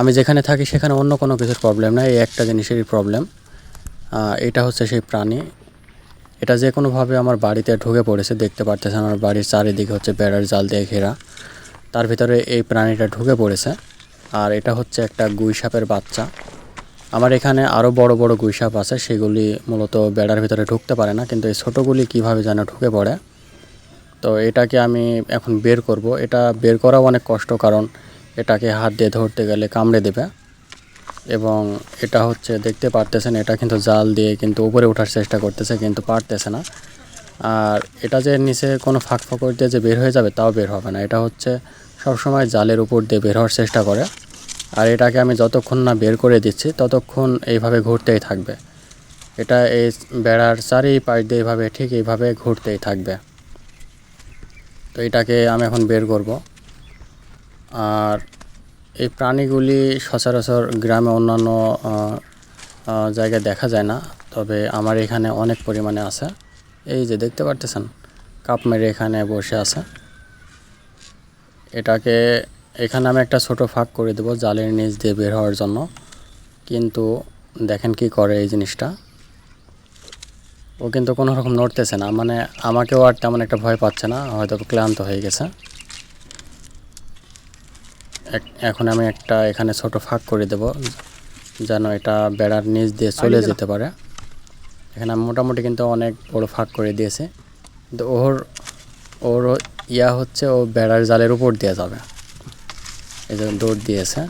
আমি যেখানে থাকি সেখানে অন্য কোনো কিছুর প্রবলেম না এই একটা জিনিসেরই প্রবলেম এটা হচ্ছে সেই প্রাণী। এটা যে কোনোভাবে আমার বাড়িতে ঢুকে পড়েছে, দেখতে পারতেছেন আমার বাড়ির চারিদিকে হচ্ছে বেড়ার জাল দিয়ে ঘেরা। তার ভিতরে এই প্রাণীটা ঢুকে পড়েছে। আর এটা হচ্ছে একটা গুই সাপের বাচ্চা। আমার এখানে আরও বড় বড় গুই সাপ আছে, সেগুলি মূলত বেড়ার ভিতরে ঢুকতে পারে না, কিন্তু এই ছোটোগুলি কীভাবে যেন ঢুকে পড়ে, তো এটাকে আমি এখন বের করব। এটা বের করাও অনেক কষ্ট, কারণ এটাকে হাত দিয়ে ধরতে গেলে কামড়ে দেবে। এবং এটা হচ্ছে, দেখতে পারতেছেন, এটা কিন্তু জাল দিয়ে কিন্তু উপরে ওঠার চেষ্টা করতেছে, কিন্তু পারতেছে না। আর এটা যে নিচে কোনো ফাঁক ফকর দিয়ে যে বের হয়ে যাবে, তাও বের হবে না। এটা হচ্ছে সবসময় জালের উপর দিয়ে বের হওয়ার চেষ্টা করে। আর এটাকে আমি যতক্ষণ না বের করে দিচ্ছি, ততক্ষণ এইভাবে ঘুরতেই থাকবে। এটা এই বেড়ার চারি পাশ দিয়ে এইভাবে, ঠিক এইভাবে ঘুরতেই থাকবে। তো এটাকে আমি এখন বের করব। আর এই প্রাণীগুলি সচরাচর গ্রামে অন্যান্য জায়গায় দেখা যায় না। তবে আমার এখানে অনেক পরিমাণে আছে। এই যে দেখতে পারতেছেন, কাপ মেরে এখানে বসে আছে। এটাকে, এখানে আমি একটা ছোট ফাঁক করে দেবো জালের নিচ দিয়ে বের হওয়ার জন্য। কিন্তু দেখেন কি করে এই জিনিসটা। ও কিন্তু কোনো রকম নড়তেছে না। মানে আমাকেও আর তেমন একটা ভয় পাচ্ছে না। হয়তো ক্লান্ত হয়ে গেছে। এখন আমি একটা এখানে ছোট ফাঁক করে দেব যেন এটা বেড়ার নিচ দিয়ে চলে যেতে পারে। এখানে আমি মোটামুটি কিন্তু অনেক বড় ফাঁক করে দিয়েছে। কিন্তু ওর ওর ইয়া হচ্ছে ও বেড়ার জালের উপর দিয়ে যাবে। এই যে দৌড় দিয়েছে।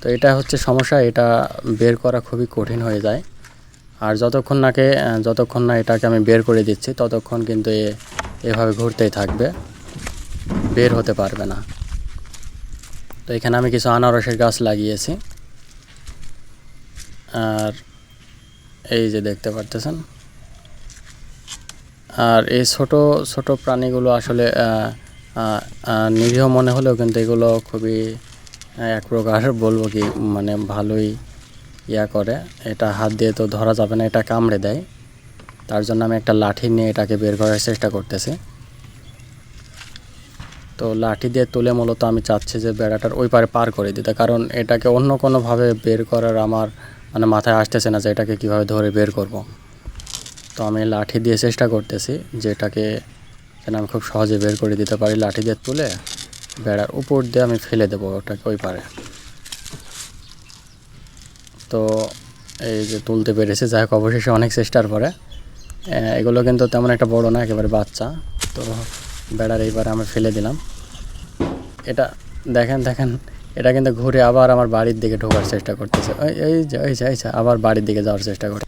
তো এটা হচ্ছে সমস্যা এটা বের করা খুবই কঠিন হয়ে যায়। আর যতক্ষণ নাকে যতক্ষণ না এটাকে আমি বের করে দিচ্ছি ততক্ষণ কিন্তু এ এভাবে ঘুরতেই থাকবে। বের হতে পারবে না। তো এখানে আমি কিছু আনারসের গাছ লাগিয়েছি। আর এই যে দেখতে পারতেছেন। আর এই ছোট ছোট প্রাণীগুলো আসলে নিরীহ মনে হলেও কিন্তু এগুলো খুবই এক প্রকার বলব কি মানে ভালোই ইয়া করে। এটা হাত দিয়ে তো ধরা যাবে না, এটা কামড়ে দেয়। তার জন্য আমি একটা লাঠি নিয়ে এটাকে বের করার চেষ্টা করতেছি। তো লাঠি দিয়ে তুলে মূলত আমি চাচ্ছি যে বেড়াটার ওই পারে পার করে দিতে, কারণ এটাকে অন্য কোনোভাবে বের করার আমার মানে মাথায় আসতেছে না যে এটাকে কীভাবে ধরে বের করব। তো আমি লাঠি দিয়ে চেষ্টা করতেছি যে এটাকে যেন আমি খুব সহজে বের করে দিতে পারি, লাঠি দিয়ে তুলে বেড়ার উপর দিয়ে আমি ফেলে দেবো ওটাকে ওই পারে তো এই যে তুলতে পেরেছে, যাই হোক অবশেষে অনেক চেষ্টার পরে এগুলো কিন্তু তেমন একটা বড় না, একেবারে বাচ্চা তো বেড়ার এইবারে আমি ফেলে দিলাম। এটা দেখেন দেখেন, এটা কিন্তু ঘুরে আবার আমার বাড়ির দিকে ঢোকার চেষ্টা করতেছে। এই এই আবার বাড়ির দিকে যাওয়ার চেষ্টা করে